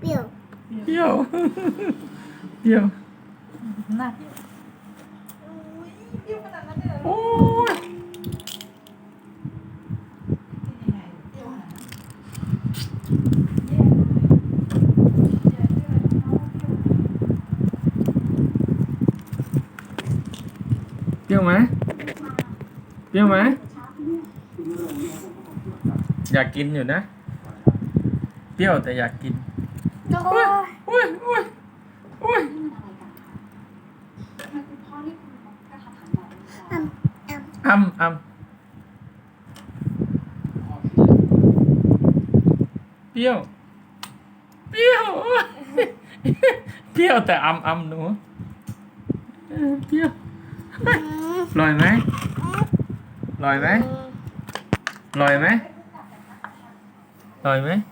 Bill. Bill. Bill. Nào. Ôi. Tiêu má Tiêu má อ้ยเปรี้ยวขนาดนั้นเลยเหรอโอ้ยเป็นยังไงเปรี้ยวขนาดนั้นแย่เลยแย่เลยเอาเปรี้ยวเปรี้ยวไหมเปรี้ยวไหมอยากกินอยู่นะ เปรี้ยวแต่อยากกินโอ้ยโอ้ยโอ้ยโอ้ยอ่ำอ่ำอ้ำอ้ำเปรี้ยว เปรี้ยวโอ้ยเปรี้ยวแต่อ้ำอ้ำหนูเออเปรี้ยวอืมลอยไหมลอยไหม लॉय में लॉय में